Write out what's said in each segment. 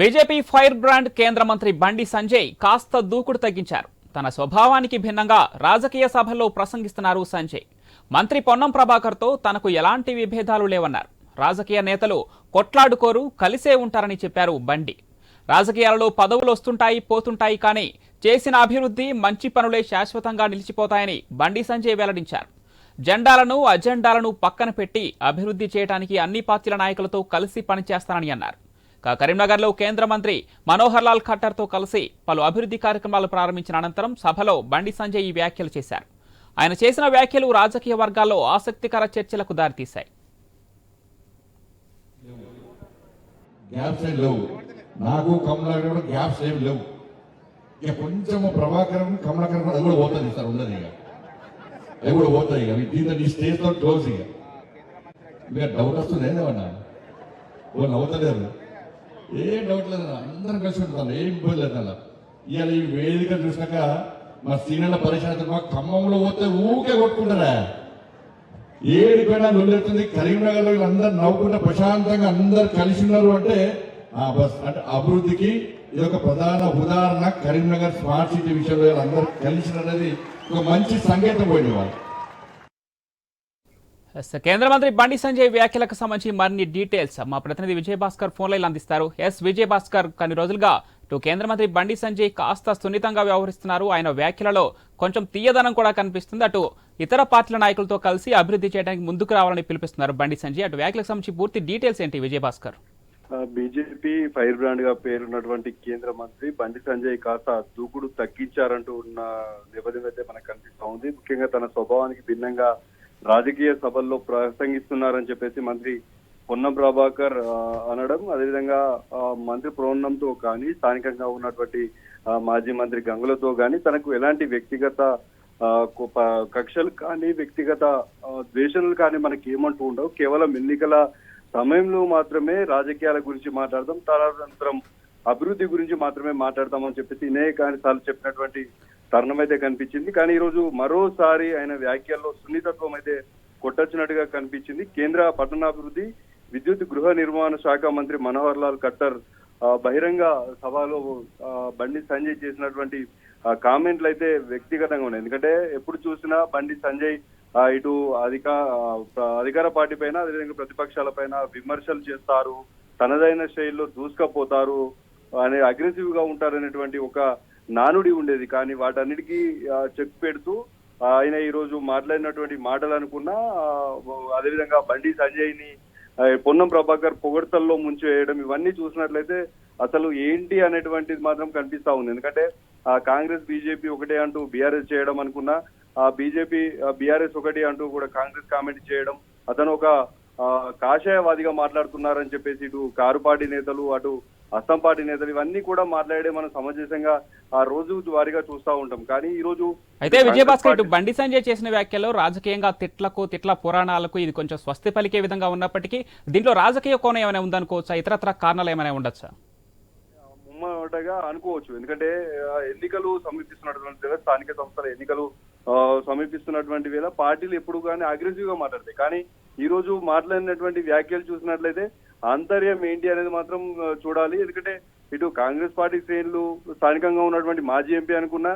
BJP fire brand కేంద్ర మంత్రి బండి సంజయ్ కాస్త దూకుడు తగ్గించారు. తన స్వభావానికి భిన్నంగా రాజకీయ సభల్లో ప్రసంగిస్తున్నారు సంజయ్. మంత్రి పొన్నం ప్రభాకర్తో తనకు ఎలాంటి విభేదాలు లేవన్నారు. రాజకీయ నేతలు కొట్లాడుకోరు కలిసే ఉంటారని చెప్పారు బండి. రాజకీయాలలో పదవులు వస్తుంటాయి పోతుంటాయి కానీ చేసిన అభివృద్ధి మంచి పనులే శాశ్వతంగా నిలిచిపోతాయని బండి సంజయ్ వెల్లడించారు. జెండాలను అజెండాలను పక్కన పెట్టి అభివృద్ధి చేయడానికి అన్ని పార్టీల నాయకులతో కలిసి పనిచేస్తానని అన్నారు. కరీంనగర్లో కేంద్ర మంత్రి మనోహర్ లాల్ ఖట్టర్తో కలిసి పలు అభివృద్ధి కార్యక్రమాలు ప్రారంభించిన అనంతరం సభలో బండి సంజయ్ ఈ వ్యాఖ్యలు చేశారు. ఆయన చేసిన వ్యాఖ్యలు రాజకీయ వర్గాల్లో ఆసక్తికర చర్చలకు దారితీశాయి. నాకు కమలాకర్ కూడా గ్యాప్స్ ఏం లేవు. ఇక కొంచెం ప్రభాకరం కమలాకరం అది కూడా పోతుంది సార్ ఉండదు ఇక. అది కూడా పోతుంది ఇక. దీంతో ఈ స్టేజ్తో క్లోజ్ ఇక. ఇక డౌట్ వస్తుంది ఏదేమన్నా ఓ నవ్వుతలేరు. ఏం డౌట్ లేదు అందరం కలిసి ఉంటాను ఏం ఇబ్బంది అలా ఇవాళ ఈ వేదిక చూసినాక మా సీనియర్ల పరిశ్రమ మా ఖమ్మంలో పోతే ఊకే కొట్టుకుంటారా? ఏడిపోయినా నొల్లెత్తుంది కరీంనగర్లో అందరు నవ్వుకుంటే ప్రశాంతంగా అందరు కలిసి ఉన్నారు అంటే ఆ బస్ అంటే అభివృద్ధికి ఇది ఒక ప్రధాన ఉదాహరణ. కరీంనగర్ స్మార్ట్ సిటీ విషయంలో అందరు కలిసి అనేది ఒక మంచి సంకేతం పోయింది వాళ్ళు కేంద్ర మంత్రి బండి సంజయ్ వ్యాఖ్యలకు సంబంధించి మరిన్ని డీటెయిల్స్ మా ప్రతినిధి విజయ్ భాస్కర్ ఫోన్ లైన్ అందిస్తారు. ఎస్ విజయ్ భాస్కర్ కొన్ని రోజులుగా ఇటు కేంద్ర మంత్రి బండి సంజయ్ కాస్త సున్నితంగా వ్యవహరిస్తున్నారు. ఆయన వ్యాఖ్యలలో కొంచెం తీయదనం కూడా కనిపిస్తుంది. అటు ఇతర పార్టీల నాయకులతో కలిసి అభివృద్ధి చేయడానికి ముందుకు రావాలని పిలుపిస్తున్నారు బండి సంజయ్. అటు వ్యాఖ్యలకు సంబంధించి పూర్తి డీటెయిల్స్ ఏంటి విజయ్ భాస్కర్ బీజేపీ ఫైర్ బ్రాండ్గా పేరున్నటువంటి కేంద్ర మంత్రి బండి సంజయ్ కాస్త దూకుడు తగ్గించారంటూ ఉన్న నిబంధన అయితే మనకు కనిపిస్తా ఉంది. ముఖ్యంగా తన స్వభావానికి భిన్నంగా రాజకీయ సభల్లో ప్రసంగిస్తున్నారని చెప్పేసి మంత్రి పొన్నం ప్రభాకర్ అనడం. అదేవిధంగా మంత్రి ప్రోన్నంతో కానీ స్థానికంగా ఉన్నటువంటి మాజీ మంత్రి గంగులతో కానీ తనకు ఎలాంటి వ్యక్తిగత కక్షలు కానీ వ్యక్తిగత ఆ, ద్వేషాలు కానీ మనకి ఏమంటూ ఉండవు. కేవలం ఎన్నికల సమయంలో మాత్రమే రాజకీయాల గురించి మాట్లాడదాం తదనంతరం అభివృద్ధి గురించి మాత్రమే మాట్లాడతామని చెప్పేసి కానీ సార్లు చెప్పినటువంటి తరుణం అయితే కనిపించింది. కానీ ఈరోజు మరోసారి ఆయన వ్యాఖ్యల్లో సున్నితత్వం అయితే కొట్టొచ్చినట్టుగా కనిపించింది. కేంద్ర పట్టణాభివృద్ధి విద్యుత్ గృహ నిర్మాణ శాఖ మంత్రి మనోహర్ లాల్ ఖట్టర్ బహిరంగ సభలో బండి సంజయ్ చేసినటువంటి కామెంట్లు అయితే వ్యక్తిగతంగా ఉన్నాయి. ఎందుకంటే ఎప్పుడు చూసినా బండి సంజయ్ ఇటు అధిక అధికార పార్టీ పైన అదేవిధంగా ప్రతిపక్షాల పైన విమర్శలు చేస్తారు. తనదైన శైలిలో దూసుకపోతారు. అనే అగ్రెసివ్గా ఉంటారనేటువంటి ఒక నానుడి ఉండేది. కానీ వాటన్నిటికీ చెక్ పెడుతూ ఆయన ఈ రోజు మాట్లాడినటువంటి మాటలు అనుకున్నా అదేవిధంగా బండి సంజయ్ని పొన్నం ప్రభాకర్ పొగడ్తల్లో ముంచేయడం ఇవన్నీ చూసినట్లయితే అసలు ఏంటి అనేటువంటిది మాత్రం కనిపిస్తా ఉంది. ఎందుకంటే ఆ కాంగ్రెస్ బీజేపీ ఒకటే అంటూ బీఆర్ఎస్ చేయడం అనుకున్నా ఆ బీజేపీ బీఆర్ఎస్ ఒకటి అంటూ కూడా కాంగ్రెస్ కామెంట్ చేయడం అతను ఒక కాషాయవాదిగా మాట్లాడుతున్నారని చెప్పేసి ఇటు కారుపాటి నేతలు అటు అస్సాం పార్టీ నేతలు ఇవన్నీ కూడా మాట్లాడే మనం సమంజసంగా ఆ రోజు వారిగా చూస్తా ఉంటాం. కానీ ఈ రోజు అయితే విజయ్ భాస్కర్ ఇటు బండి సంజయ్ చేసిన వ్యాఖ్యలో రాజకీయంగా తిట్లకు తిట్ల పురాణాలకు ఇది కొంచెం స్వస్తి పలికే విధంగా ఉన్నప్పటికీ దీంట్లో రాజకీయ కోణం ఏమైనా ఉందనుకోవచ్చా? ఇతరత్ర కారణాలు ఏమైనా ఉండొచ్చా? ముమ్మటగా అనుకోవచ్చు. ఎందుకంటే ఎన్నికలు సమీపిస్తున్నటువంటి వేళ స్థానిక సంస్థల ఎన్నికలు సమీపిస్తున్నటువంటి వేళ పార్టీలు ఎప్పుడు కానీ అగ్రెసివ్గా మాట్లాడతాయి. కానీ ఈ రోజు మాట్లాడినటువంటి వ్యాఖ్యలు చూసినట్లయితే ఆంతర్యం ఏంటి అనేది మాత్రం చూడాలి. ఎందుకంటే ఇటు కాంగ్రెస్ పార్టీ శ్రేణులు స్థానికంగా ఉన్నటువంటి మాజీ ఎంపీ అనుకున్నా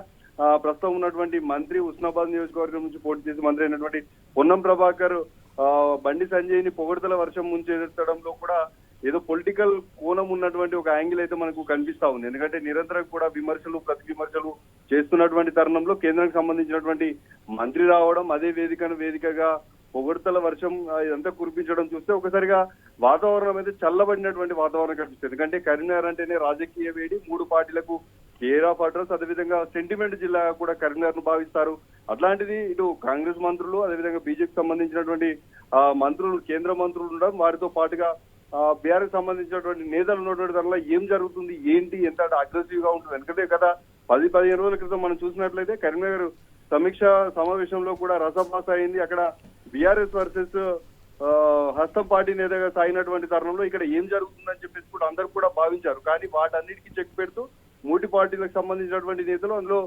ప్రస్తుతం ఉన్నటువంటి మంత్రి ఉస్నాబాద్ నియోజకవర్గం నుంచి పోటీ చేసి మంత్రి అయినటువంటి పొన్నం ప్రభాకర్ బండి సంజయ్ని పొగడతల వర్షం ముంచెత్తడంలో కూడా ఏదో పొలిటికల్ కోణం ఉన్నటువంటి ఒక యాంగిల్ అయితే మనకు కనిపిస్తా ఉంది. ఎందుకంటే నిరంతరం కూడా విమర్శలు ప్రతి విమర్శలు చేస్తున్నటువంటి తరుణంలో కేంద్రానికి సంబంధించినటువంటి మంత్రి రావడం అదే వేదికను వేదికగా పొగడతల వర్షం ఇదంతా కురిపించడం చూస్తే ఒకసారిగా వాతావరణం అయితే చల్లబడినటువంటి వాతావరణం కనిపిస్తుంది. ఎందుకంటే కరీంనగర్ అంటేనే రాజకీయ వేడి మూడు పార్టీలకు కేర్ పడ్రస్ అదేవిధంగా సెంటిమెంట్ జిల్లా కూడా కరీంనగర్ను భావిస్తారు. అట్లాంటిది ఇటు కాంగ్రెస్ మంత్రులు అదేవిధంగా బీజేపీ సంబంధించినటువంటి ఆ, మంత్రులు కేంద్ర మంత్రులు ఉండడం వారితో పాటుగా బీఆర్కి సంబంధించినటువంటి నేతలు ఉన్నటువంటి దానిలో ఏం జరుగుతుంది ఏంటి ఎంత అగ్రెసివ్గా ఉంటుంది. ఎందుకంటే కదా పది పదిహేను రోజుల క్రితం మనం చూసినట్లయితే కరీంనగర్ సమీక్ష సమావేశంలో కూడా రసభాస అయింది. అక్కడ బీఆర్ఎస్ వర్సెస్ హస్తం పార్టీ నేతగా సాగినటువంటి తరుణంలో ఇక్కడ ఏం జరుగుతుందని చెప్పేసి కూడా అందరూ కూడా భావించారు. కానీ వాటన్నిటికీ చెక్ పెడుతూ మూటి పార్టీలకు సంబంధించినటువంటి నేతలు అందులో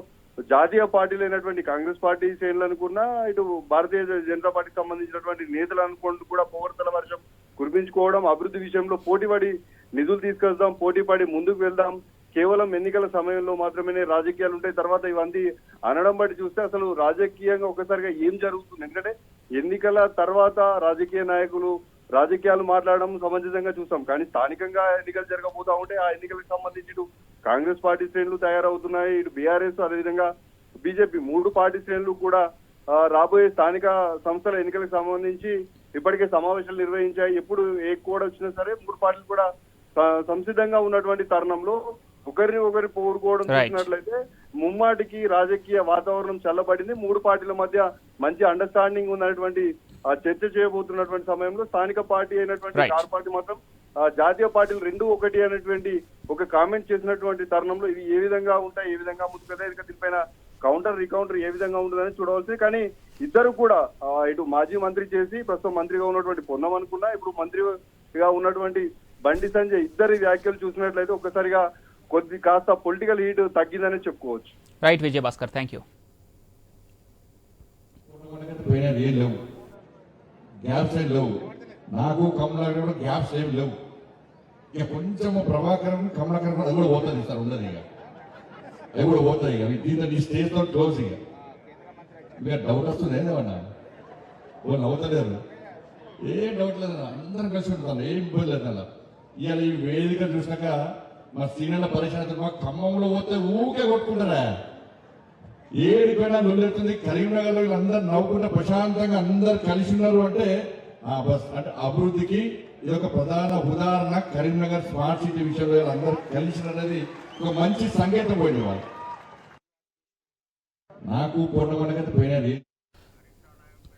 జాతీయ పార్టీలు అయినటువంటి కాంగ్రెస్ పార్టీ శ్రేణులు అనుకున్నా ఇటు భారతీయ జనతా పార్టీకి సంబంధించినటువంటి నేతలు అనుకుంటూ కూడా పోవర్తల వర్షం కురిపించుకోవడం అభివృద్ధి విషయంలో పోటీపడి నిధులు తీసుకొస్తాం పోటీ పడి ముందుకు వెళ్దాం. కేవలం ఎన్నికల సమయంలో మాత్రమే రాజకీయాలు ఉంటాయి తర్వాత ఇవన్నీ అనడం బట్టి చూస్తే అసలు రాజకీయంగా ఒకసారిగా ఏం జరుగుతుంది? ఎందుకంటే ఎన్నికల తర్వాత రాజకీయ నాయకులు రాజకీయాలు మాట్లాడడం సమంజసంగా చూస్తాం కానీ స్థానికంగా ఎన్నికలు జరగబోతా ఉంటే ఆ ఎన్నికలకు సంబంధించి ఇటు కాంగ్రెస్ పార్టీ శ్రేణులు తయారవుతున్నాయి. ఇటు బీఆర్ఎస్ అదేవిధంగా బీజేపీ మూడు పార్టీ శ్రేణులు కూడా రాబోయే స్థానిక సంస్థల ఎన్నికలకు సంబంధించి ఇప్పటికే సమావేశాలు నిర్వహించాయి. ఎప్పుడు ఏ కోడ్ వచ్చినా సరే మూడు పార్టీలు కూడా సంసిద్ధంగా ఉన్నటువంటి తరుణంలో ఒకరిని ఒకరి పోరుకోవడం. చూసినట్లయితే ముమ్మాటికి రాజకీయ వాతావరణం చల్లబడింది మూడు పార్టీల మధ్య మంచి అండర్స్టాండింగ్ ఉన్నటువంటి చర్చ చేయబోతున్నటువంటి సమయంలో స్థానిక పార్టీ అయినటువంటి. కార్ పార్టీ మాత్రం జాతీయ పార్టీలు రెండు ఒకటి అనేటువంటి ఒక కామెంట్ చేసినటువంటి తరుణంలో ఇవి ఏ విధంగా ఉంటాయి ఏ విధంగా ముందుకు ఇంకా దీనిపైన కౌంటర్ రికౌంటర్ ఏ విధంగా ఉంటుందని చూడవలసింది కానీ ఇద్దరు కూడా ఇటు మాజీ మంత్రి చేసి ప్రస్తుతం మంత్రిగా ఉన్నటువంటి పొన్నం అనుకున్నా ఇప్పుడు మంత్రిగా ఉన్నటువంటి బండి సంజయ్ ఇద్దరి వ్యాఖ్యలు చూసినట్లయితే ఒక్కసారిగా కొద్ది కాస్త పొలిటికల్ హీట్ తగ్గిందని చెప్పుకోవచ్చు. రైట్ విజయభాస్కర్ థ్యాంక్ యూ పోయినది ఏం లేవు. గ్యాప్స్ ఏం లేవు. నాకు కమలాకర్ కూడా గ్యాప్స్ ఏం లేవు. ఇక కొంచెం ప్రభాకరం కమలాకరం అది కూడా పోతుంది సార్ ఉండదు ఇక. అది కూడా పోతుంది ఇక. దీంతో నీ స్టేజ్తో క్లోజ్ ఇక. ఇక డౌట్ వస్తుంది ఏదేమన్నా ఓ నవ్వుతలేరు. ఏం డౌట్ లేదు అందరం కలిసి ఉంటాను ఏం ఇబ్బంది లేదు అలా ఇవాళ ఈ వేదిక చూసినాక మా సీనియర్ల పరిశ్రమ మా ఖమ్మంలో పోతే ఊకే కొట్టుకుంటారా? ఏడిపోయినా లొల్లెత్తుంది కరీంనగర్లో అందరు నవ్వుకుంటే ప్రశాంతంగా అందరు కలిసి ఉన్నారు అంటే ఆ బస్ అంటే అభివృద్ధికి ఇది ఒక ప్రధాన ఉదాహరణ కరీంనగర్ స్మార్ట్ సిటీ విషయంలో అందరూ కలిసి అనేది ఒక మంచి సంకేతం పోయింది వాళ్ళు నాకు పూర్ణమండగతి పోయినది.